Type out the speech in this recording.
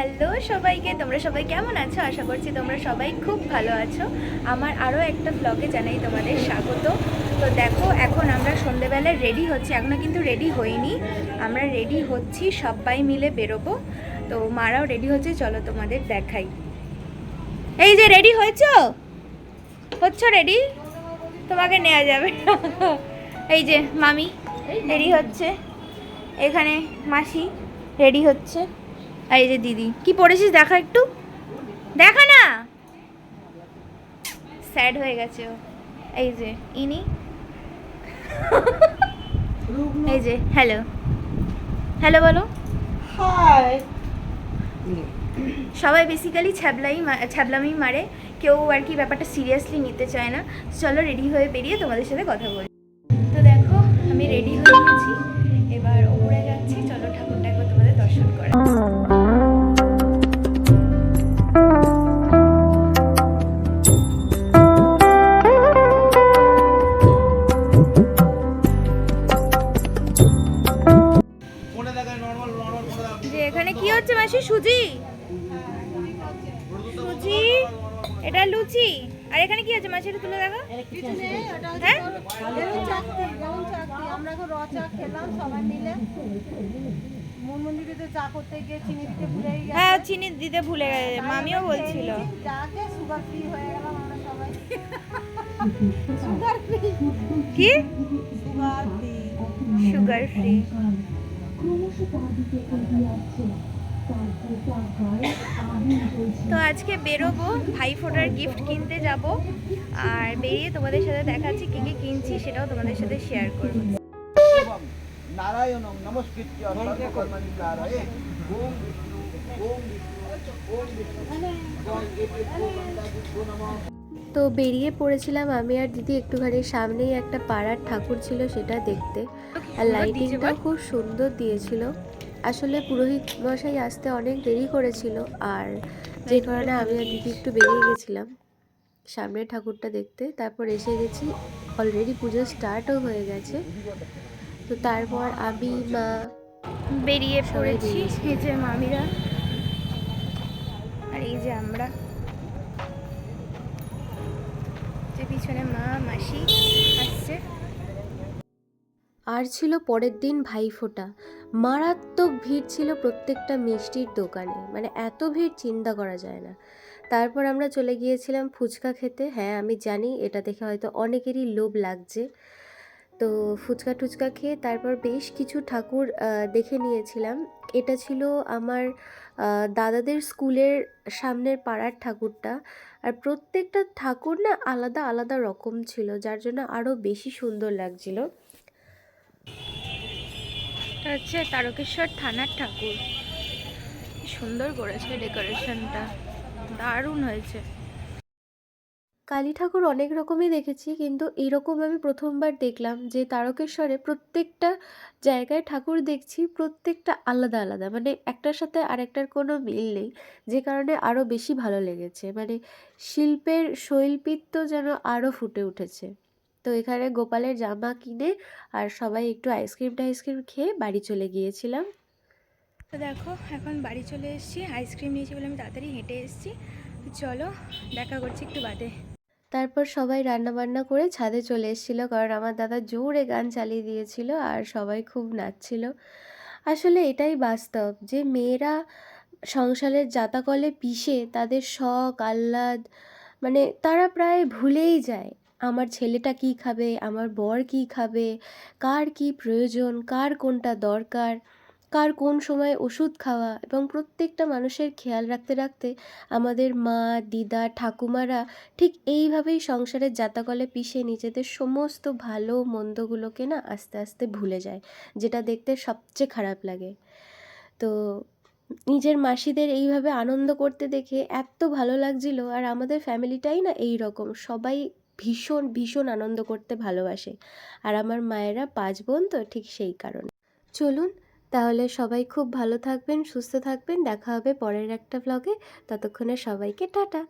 Hello সবাইকে, তোমরা সবাই কেমন আছো? আশা করছি তোমরা সবাই খুব ভালো আছো। আমার আরও একটা ব্লগে জানাই তোমাদের স্বাগত। তো দেখো, এখন আমরা সন্ধেবেলায় রেডি হচ্ছি। এখনও কিন্তু রেডি হইনি। আমরা রেডি হচ্ছি, সবাই মিলে বেরোবো। তো মারাও রেডি হচ্ছে, চলো তোমাদের দেখাই। এই যে রেডি হয়েছো? হচ্ছ রেডি তোমাকে নেওয়া যাবে। এই যে মামি রেডি হচ্ছে। এখানে মাসি রেডি হচ্ছে। আর এই যে দিদি। কি পড়েছিস দেখা একটু? দেখা না? স্যাড হয়ে গেছে ও। এই যে ইনি। এই যে হ্যালো হ্যালো বলো। হাই সবাই বেসিক্যালি ছ্যাবলাই ছ্যাবলামি মারে। কেউ আর কি ব্যাপারটা সিরিয়াসলি নিতে চায় না। চলো রেডি হয়ে বেরিয়ে তোমাদের সাথে কথা বলি। এখানে কি হচ্ছে মাসি? সুজি? সুজি? এটা লুচি? আর এখানে কি আছে মাসি? তুলে দেখো। হ্যাঁ? আমরা এখন র চা খেলাম সবাই মিলে। মনমন্দিরিতে চা করতে গিয়ে চিনি দিতে ভুলে গেছে। হ্যাঁ চিনি দিতে ভুলে গেছে। মামিও বলছিল। সুগার ফ্রি হয়ে গেলাম আমরা সবাই। সুগার ফ্রি কি? সুগার ফ্রি সুগার ফ্রি তো আজকে বেরোবো ভাই ফোটার গিফট কিনতে যাব আর বেরিয়ে তোমাদের সাথে দেখাচ্ছি কি কি কিনছি সেটাও তোমাদের সাথে শেয়ার করব শিবম নারায়ণং নমস্কৃত্য সর্বকর্মাণি কারয়ে ওম ওম ওম ওম এতে নমঃ তো বেরিয়ে পড়েছিলাম আমি আর দিদি একটুখানি সামনেই একটা পাড়ার ঠাকুর ছিল সেটা দেখতে। আর লাইটিংটাও খুব সুন্দর দিয়েছিল। আসলে পুরোহিত মশাই আসতে অনেক দেরি করেছিল আর যে কারণে আমি আর দিদি একটু বেরিয়ে গেছিলাম সামনের ঠাকুরটা দেখতে। তারপর এসে গেছি অলরেডি পুজো স্টার্টও হয়ে গেছে। তো তারপর আমি মা বেরিয়ে পড়েছি এই যে মামিরা আর এই যে আমরা। পিছনে মা, মাসি আসছে। আর ছিল পরের দিন ভাইফোঁটা মারাত্মক ভিড় ছিল প্রত্যেকটা মিষ্টির দোকানে। মানে এত ভিড় চিন্তা করা যায় না। তারপর আমরা চলে গিয়েছিলাম ফুচকা খেতে। হ্যাঁ আমি জানি এটা দেখে হয়তো অনেকেরই লোভ লাগছে। তো ফুচকা টুচকা খেয়ে তারপর বেশ কিছু ঠাকুর দেখে নিয়েছিলাম। এটা ছিল আমার দাদাদের স্কুলের সামনের পাড়ার ঠাকুরটা। আর প্রত্যেকটা ঠাকুর না আলাদা আলাদা রকম ছিল, যার জন্য আরও বেশি সুন্দর লাগছিল। হচ্ছে তারকেশ্বর থানার ঠাকুর। সুন্দর করেছে ডেকোরেশনটা। দারুণ হয়েছে। কালী ঠাকুর অনেক রকমই দেখেছি, কিন্তু এরকম আমি প্রথমবার দেখলাম যে তারকেশ্বরে প্রত্যেকটা জায়গায় ঠাকুর দেখছি প্রত্যেকটা আলাদা আলাদা। মানে একটার সাথে আরেকটার কোনো মিল নেই, যে কারণে আরও বেশি ভালো লেগেছে। মানে শিল্পের শৈল্পিত্য যেন আরও ফুটে উঠেছে। তো এখানে গোপালের জামা কিনে আর সবাই একটু আইসক্রিম টাইসক্রিম খেয়ে বাড়ি চলে গিয়েছিলাম। তো দেখো, এখন বাড়ি চলে এসেছি, আইসক্রিম নিয়েছি বলে আমি তাড়াতাড়ি হেঁটে এসেছি। চলো, দেখা করছি একটু বাদে। তারপর সবাই রান্নাবান্না করে ছাদে চলে এসেছিল, কারণ আমার দাদা জোরে গান চালিয়ে দিয়েছিল আর সবাই খুব নাচছিল। আসলে এটাই বাস্তব যে মেয়েরা সংসারের জাতাকলে পিষে তাদের শখ, আহ্লাদ মানে তারা প্রায় ভুলেই যায়। আমার ছেলেটা কী খাবে? আমার বর কী খাবে? কার কী প্রয়োজন? কার কোনটা দরকার? কার কোন সময় ওষুধ খাওয়া এবং প্রত্যেকটা মানুষের খেয়াল রাখতে রাখতে আমাদের মা, দিদা, ঠাকুমারা ঠিক এইভাবেই সংসারের জাতাকলে পিষে নিজেদের সমস্ত ভালো মন্দগুলোকে না আস্তে আস্তে ভুলে যায়, যেটা দেখতে সবচেয়ে খারাপ লাগে। তো নিজের মাসিদের এইভাবে আনন্দ করতে দেখে এত ভালো লাগছিল আর আমাদের ফ্যামিলিটাই না এই রকম সবাই ভীষণ ভীষণ আনন্দ করতে ভালোবাসে। আর আমার মায়েরা পাঁচ বোন তো ঠিক সেই কারণে। চলুন তাহলে সবাই খুব ভালো থাকবেন, সুস্থ থাকবেন। দেখা হবে পরের একটা ব্লগে ততক্ষণে সবাইকে টাটা।